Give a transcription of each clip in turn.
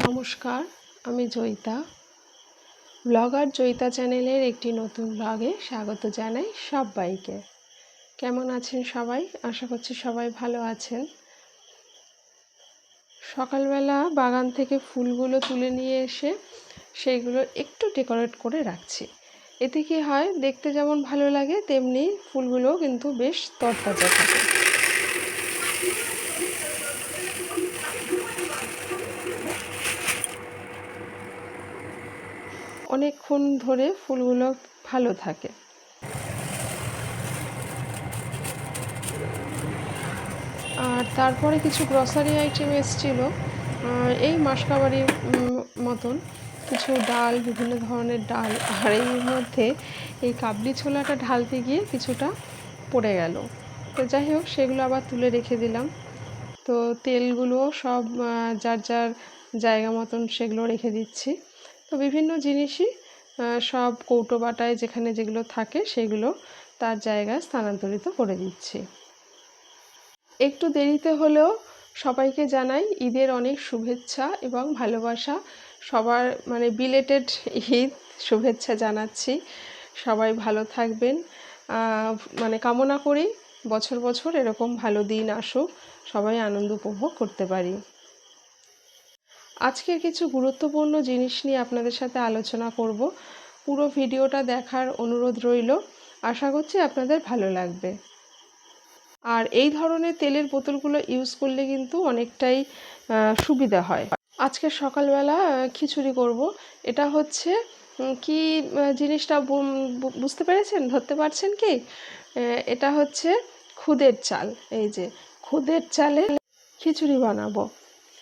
নমস্কার, আমি জয়িতা। ব্লগার জয়িতা চ্যানেলের একটি নতুন ব্লগে স্বাগত জানাই সবাইকে। কেমন আছেন সবাই? আশা করছি সবাই ভালো আছেন। সকালবেলা বাগান থেকে ফুলগুলো তুলে নিয়ে এসে সেইগুলো একটু ডেকোরেট করে রাখছি। এতে কি হয়, দেখতে যেমন ভালো লাগে, তেমনি ফুলগুলো কিন্তু বেশ তরতাজা থাকে। অনেকক্ষণ ধরে ফুলগুলো ভালো থাকে। আর তারপরে কিছু গ্রসারি আইটেম এসেছিল। এই মাসকাবাড়ির মতন কিছু ডাল, বিভিন্ন ধরনের ডাল। আর এর মধ্যে এই কাবলি ছোলাটা ঢালতে গিয়ে কিছুটা পড়ে গেল। তো যাই হোক, সেগুলো আবার তুলে রেখে দিলাম। তো তেলগুলো সব যার যার জায়গা মতন সেগুলো রেখে দিচ্ছি। তো বিভিন্ন জিনিসই সব কৌটো বাটায় যেখানে যেগুলো থাকে সেগুলো তার জায়গায় স্থানান্তরিত করে দিচ্ছি। একটু দেরিতে হলেও সবাইকে জানাই ঈদের অনেক শুভেচ্ছা এবং ভালোবাসা। সবার মানে বিলেটেড ঈদ শুভেচ্ছা জানাচ্ছি। সবাই ভালো থাকবেন। মানে কামনা করি বছর বছর এরকম ভালো দিন আসুক, সবাই আনন্দ উপভোগ করতে পারি। আজকের কিছু গুরুত্বপূর্ণ জিনিস নিয়ে আপনাদের সাথে আলোচনা করব। পুরো ভিডিওটা দেখার অনুরোধ রইল। আশা করছি আপনাদের ভালো লাগবে। আর এই ধরনের তেলের বোতলগুলো ইউজ করলে কিন্তু অনেকটাই সুবিধা হয়। আজকে সকালবেলা খিচুড়ি করব। এটা হচ্ছে কি জিনিসটা বুঝতে পেরেছেন? ধরতে পারছেন কি? এটা হচ্ছে খুদের চাল। এই যে, খুদের চালে খিচুড়ি বানাবো।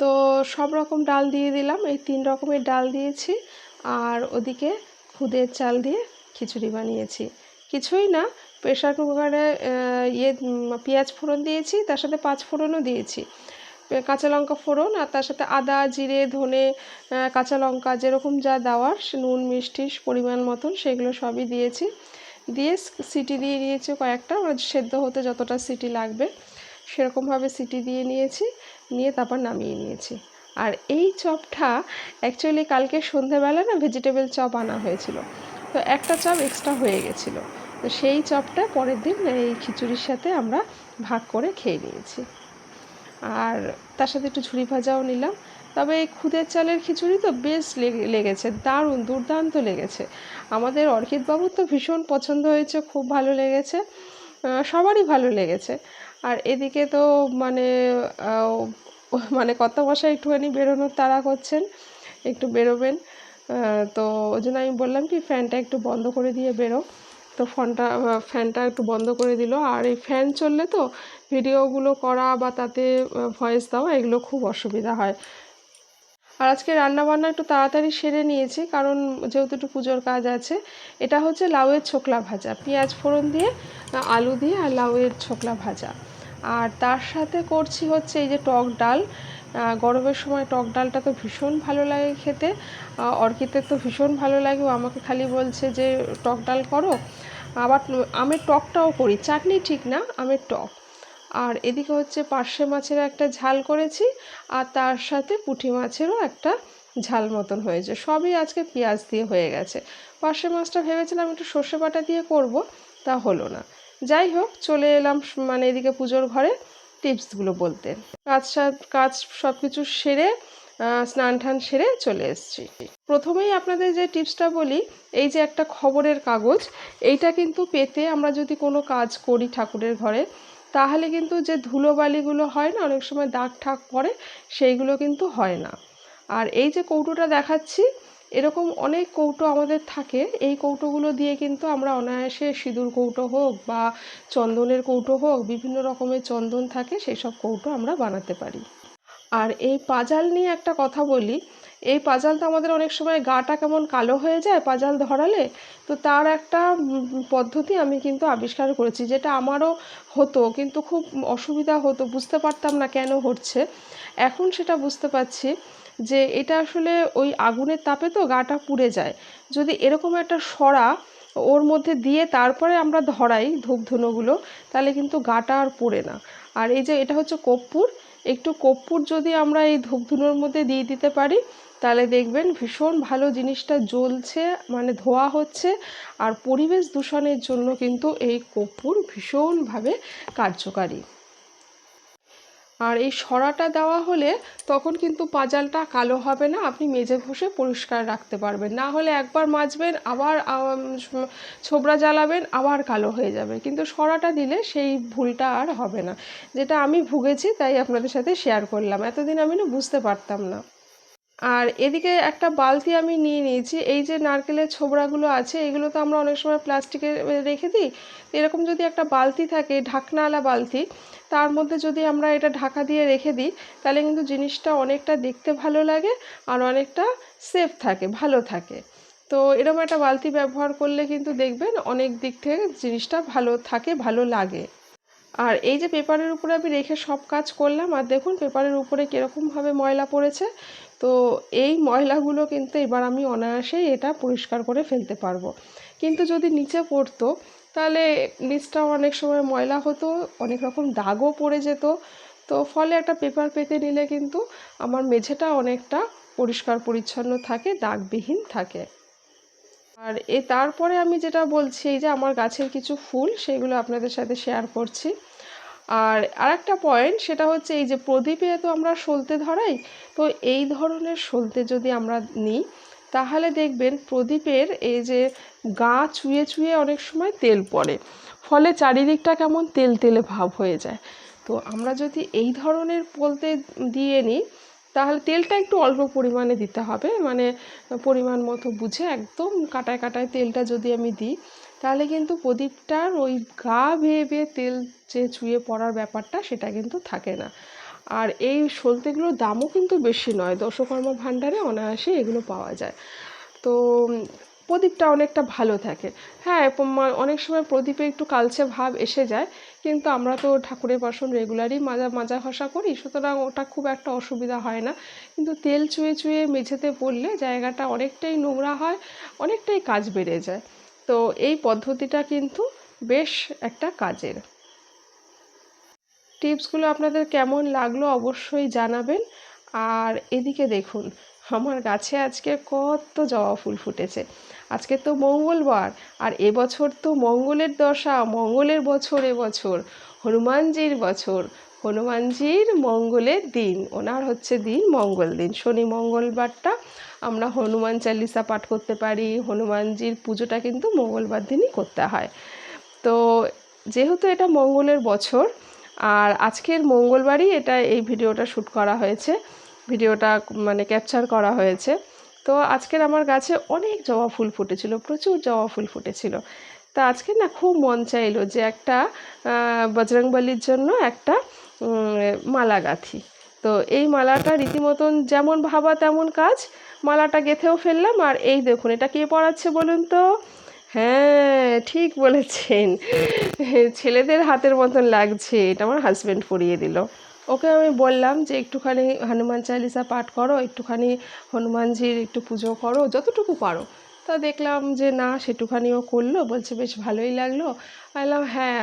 তো সব রকম ডাল দিয়ে দিলাম। এই তিন রকমের ডাল দিয়েছি আর ওদিকে খুদের চাল দিয়ে খিচুড়ি বানিয়েছি। কিছুই না প্রেশার কুকারে ইয়ে পেঁয়াজ ফোড়ন দিয়েছি, তার সাথে পাঁচ ফোড়নও দিয়েছি। কাঁচা লঙ্কা ফোড়ন আর তার সাথে আদা, জিরে, ধনে কাঁচা লঙ্কা, যেরকম যা দেওয়ার নুন, মিষ্টি, পরিমাণ মতন সেগুলো সবই দিয়েছি। দিয়ে সিটি দিয়ে নিয়েছি কয়েকটা সেদ্ধ হতে যতটা সিটি লাগবে, সেরকমভাবে সিটি দিয়ে নিয়েছি। নিয়ে তারপর নামিয়ে নিয়েছি। আর এই চপটা অ্যাকচুয়ালি কালকে সন্ধেবেলা না ভেজিটেবল চপ আনা হয়েছিল। তো একটা চপ এক্সট্রা হয়ে গেছিল। তো সেই চপটা পরের দিন এই খিচুড়ির সাথে আমরা ভাগ করে খেয়ে নিয়েছি। আর তার সাথে একটু ঝুড়ি ভাজাও নিলাম। তবে এই খুদের চালের খিচুড়ি তো বেশ লেগেছে, দারুণ, দুর্দান্ত লেগেছে। আমাদের অর্কিতবাবুর তো ভীষণ পছন্দ হয়েছে, খুব ভালো লেগেছে সবারই ভালো লেগেছে। আর এদিকে তো মানে মানে কত মশাই একটুখানি বেরোনোর তাড়া করছেন, একটু বেরোবেন। তো ওই জন্য আমি বললাম কি, ফ্যানটা একটু বন্ধ করে দিয়ে বেরো। তো ফোনটা, ফ্যানটা একটু বন্ধ করে দিল। আর এই ফ্যান চললে তো ভিডিওগুলো করা বা তাতে ভয়েস দেওয়া, এগুলো খুব অসুবিধা হয়। আর আজকে রান্নাবান্না একটু তাড়াতাড়ি সেরে নিয়েছি, কারণ যেহেতু একটু পুজোর কাজ আছে, এটা হচ্ছে লাউয়ের ছোকলা ভাজা। পেঁয়াজ ফোড়ন দিয়ে, আলু দিয়ে আর লাউয়ের ছোকলা ভাজা। আর তার সাথে করছি হচ্ছে এই যে টক ডাল। গরমের সময় টক ডালটা তো ভীষণ ভালো লাগে খেতে। অর্কিতের তো ভীষণ ভালো লাগে। আমাকে খালি বলছে যে, টক ডাল করো। আবার আমের টকটাও করি। চাটনি ঠিক না, আমের টক। আর এদিকে হচ্ছে পার্শে মাছের একটা ঝাল করেছি, আর তার সাথে পুঁটি মাছেরও একটা ঝাল মতন হয়েছে। সবই আজকে পেঁয়াজ দিয়ে হয়ে গেছে। পার্শে মাছটা ভেবেছিলাম একটু সর্ষে বাটা দিয়ে করব, তা হলো না। যাই হোক, চলে এলাম মানে এদিকে পুজোর ঘরে টিপসগুলো বলতে। কাজ কাজ সব কিছু সেরে স্নান টান সেরে চলে এসেছি। প্রথমেই আপনাদের যে টিপসটা বলি, এই যে একটা খবরের কাগজ, এইটা কিন্তু পেতে আমরা যদি কোনো কাজ করি ঠাকুরের ঘরে, তাহলে কিন্তু যে ধুলোবালিগুলো হয় না, অনেক সময় দাগ ঠাক পড়ে, সেইগুলো কিন্তু হয় না। আর এই যে কৌটোটা দেখাচ্ছি এরকম অনেক কৌটো আমাদের থাকে। এই কৌটোগুলো দিয়ে কিন্তু আমরা অনায়াসে সিঁদুর কৌটো হোক বা চন্দনের কৌটো হোক, বিভিন্ন রকমের চন্দন থাকে সেই সব কৌটো আমরা বানাতে পারি। আর এই পাজাল নিয়ে একটা কথা বলি। এই পাজালটা আমাদের অনেক সময় গাটা কেমন কালো হয়ে যায় পাজাল ধরালে, তো তার একটা পদ্ধতি আমি কিন্তু আবিষ্কার করেছি, যেটা আমারও হতো, কিন্তু খুব অসুবিধা হতো, বুঝতে পারতাম না কেন হচ্ছে। এখন সেটা বুঝতে পারছি যে এটা আসলে ওই আগুনের তাপে তো গাটা পুড়ে যায়। যদি এরকম একটা সরা ওর মধ্যে দিয়ে তারপরে আমরা ধরাই ধূপ ধুনোগুলো তাহলে কিন্তু গাটা আর পড়ে না। আর এই যে এটা হচ্ছে কর্পূর, একটু কর্পূর যদি আমরা এই ধূপধুনোর মধ্যে দিয়ে দিতে পারি, তাহলে দেখবেন ভীষণ ভালো জিনিসটা জ্বলছে মানে ধোয়া হচ্ছে, আর পরিবেশ দূষণের জন্য কিন্তু এই কর্পূর ভীষণভাবে কার্যকারী। আর এই সরাটা দেওয়া হলে তখন কিন্তু পাজালটা কালো হবে না, আপনি মেজে ঘষে পরিষ্কার রাখতে পারবেন। না হলে একবার মাজবেন, আবার ছোবরা জ্বালাবেন, আবার কালো হয়ে যাবে। কিন্তু সরাটা দিলে সেই ভুলটা আর হবে না। যেটা আমি ভুগেছি, তাই আপনাদের সাথে শেয়ার করলাম। এতদিন আমি না বুঝতে পারতাম না। আর এদিকে একটা বালতি আমি নিয়ে নিয়েছি। এই যে নারকেলের ছোবড়াগুলো আছে, এগুলো তো আমরা অনেক সময় প্লাস্টিকে রেখে দিই। এরকম যদি একটা বালতি থাকে, ঢাকনাওয়ালা বালতি, তার মধ্যে যদি আমরা এটা ঢাকা দিয়ে রেখে দিই, তাহলে কিন্তু জিনিসটা অনেকটা দেখতে ভালো লাগে আর অনেকটা সেফ থাকে, ভালো থাকে। তো এরকম একটা বালতি ব্যবহার করলে কিন্তু দেখবেন অনেক দিক থেকে জিনিসটা ভালো থাকে, ভালো লাগে। আর এই যে পেপারের উপরে আমি রেখে সব কাজ করলাম, আর দেখুন পেপারের উপরে কীরকমভাবে ময়লা পড়েছে। তো এই ময়লাগুলো কিন্তু এবার আমি অনায়াসেই এটা পরিষ্কার করে ফেলতে পারব। কিন্তু যদি নিচে পড়তো, তাহলে নিচটা অনেক সময় ময়লা হতো, অনেক রকম দাগও পড়ে যেত। তো ফলে একটা পেপার পেতে নিলে কিন্তু আমার মেঝেটা অনেকটা পরিষ্কার পরিচ্ছন্ন থাকে, দাগবিহীন থাকে। আর এ তারপরে আমি যেটা বলছি, এই যে আমার গাছের কিছু ফুল, সেগুলো আপনাদের সাথে শেয়ার করছি। আর আরেকটা পয়েন্ট সেটা হচ্ছে এই যে প্রদীপে তো আমরা সলতে ধরাই, তো এই ধরনের সলতে যদি আমরা নিই, তাহলে দেখবেন প্রদীপের এই যে গা চুয়ে চুয়ে অনেক সময় তেল পড়ে, ফলে চারিদিকটা কেমন তেল তেলে ভাব হয়ে যায়। তো আমরা যদি এই ধরনের বলতে দিয়ে নিই, তাহলে তেলটা একটু অল্প পরিমাণে দিতে হবে মানে পরিমাণ মতো বুঝে একদম কাটায় কাটায় তেলটা যদি আমি দিই তাহলে কিন্তু প্রদীপটার ওই গা বেয়ে বেয়ে তেল যে চুয়ে পড়ার ব্যাপারটা সেটা কিন্তু থাকে না। আর এই সলতেগুলোর দামও কিন্তু বেশি নয়, দশকর্মা ভাণ্ডারে অনায়াসে এগুলো পাওয়া যায়। তো প্রদীপটা অনেকটা ভালো থাকে। হ্যাঁ অনেক সময় প্রদীপে একটু কালচে ভাব এসে যায়, কিন্তু আমরা তো ঠাকুরের বাসন রেগুলারই মাজা মাজা ঘষা করি, সুতরাং ওটা খুব একটা অসুবিধা হয় না। কিন্তু তেল চুয়ে চুয়ে মেঝেতে পড়লে জায়গাটা অনেকটাই নোংরা হয়, অনেকটাই কাজ বেড়ে যায়। তো এই পদ্ধতিটা কিন্তু বেশ একটা কাজের। টিপসগুলো আপনাদের কেমন লাগল অবশ্যই জানাবেন। আর এদিকে দেখুন, আমার গাছে আজকে কত জবা ফুল ফুটেছে। আজকে তো মঙ্গলবার, আর এবছর তো মঙ্গলের দশা, মঙ্গলের বছর এবছর, হনুমানজির বছর হনুমানজির মঙ্গলের দিন। ওনার হচ্ছে দিন মঙ্গল দিন। শনি মঙ্গলবারটা আমরা হনুমান চালিসা পাঠ করতে পারি। হনুমানজির পুজোটা কিন্তু মঙ্গলবার দিনই করতে হয়। তো যেহেতু এটা মঙ্গলের বছর, আর আজকের মঙ্গলবারই এটা এই ভিডিওটা শ্যুট করা হয়েছে, ভিডিওটা মানে ক্যাপচার করা হয়েছে, তো আজকের আমার গাছে অনেক জবা ফুল ফুটেছিল, প্রচুর জবা ফুল ফুটেছিল। তা আজকে না খুব মন চাইলো যে একটা বজরংবলির জন্য একটা মালা গাঁথি তো এই মালাটা রীতিমতন যেমন ভাবা তেমন কাজ, মালাটা গেঁথেও ফেললাম। আর এই দেখুন, এটা কে পড়াচ্ছে বলুন তো? হ্যাঁ ঠিক বলেছেন। ছেলেদের হাতের মতন লাগছে, এটা আমার হাজব্যান্ড পরিয়ে দিল। ওকে আমি বললাম যে, একটুখানি হনুমান চালিসা পাঠ করো, একটুখানি হনুমানজির একটু পুজো করো, যতটুকু পারো। তা দেখলাম যে, না, সেটুখানিও করল, বলছে, বেশ ভালোই লাগল। বললাম হ্যাঁ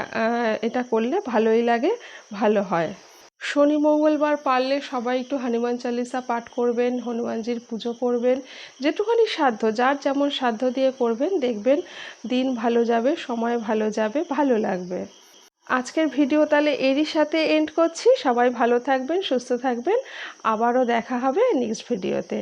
এটা করলে ভালোই লাগে, ভালো হয়। শনি মঙ্গলবার পারলে সবাই একটু হনুমান চালিসা পাঠ করবেন, হনুমানজির পুজো করবেন, যেটুখানি সাধ্য, যার যেমন সাধ্য দিয়ে করবেন, দেখবেন দিন ভালো যাবে, সময় ভালো যাবে, ভালো লাগবে। আজকের ভিডিও তাহলে এরই সাথে এন্ড করছি। সবাই ভালো থাকবেন, সুস্থ থাকবেন। আবারও দেখা হবে নেক্সট ভিডিওতে